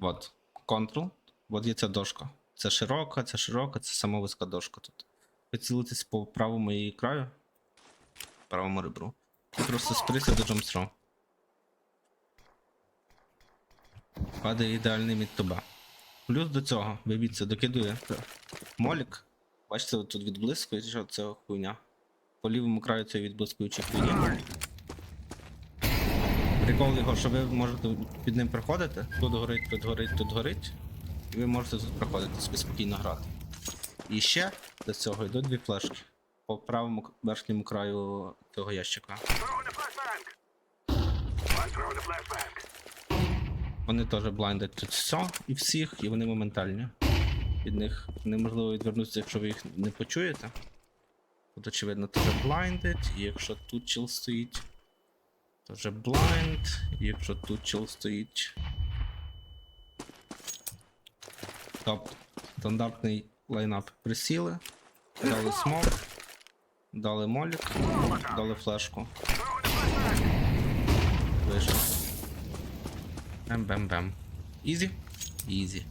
От. Ctrl. От є ця дошка. Це широка, це широка, це сама вузька дошка тут. Поцілитись по правому її краю. Правому ребру. І просто сприся до джамстру. Падає ідеальний від тебе. Плюс до цього, вивіться, докидує молік. Бачите, тут відблискує, що це хуйня. По лівому краю цієї відблискуючої хуйні. Прикол його, що ви можете під ним проходити. Тут горить, тут горить, тут горить. І ви можете тут проходити, собі спокійно грати. І ще до цього йдуть дві флешки. По правому верхньому краю цього ящика. Вони теж блайндять тут все і всіх, і вони моментальні. Від них неможливо відвернутися, якщо ви їх не почуєте. Тут, очевидно, теж блайндить, і якщо тут чил стоїть, то вже блайнд, якщо тут чил стоїть. Тобто, стандартний лайнап присіли, дали смок, дали молік, дали флешку. Вийшло. Бем-бем-бем. Ізі? Ізі.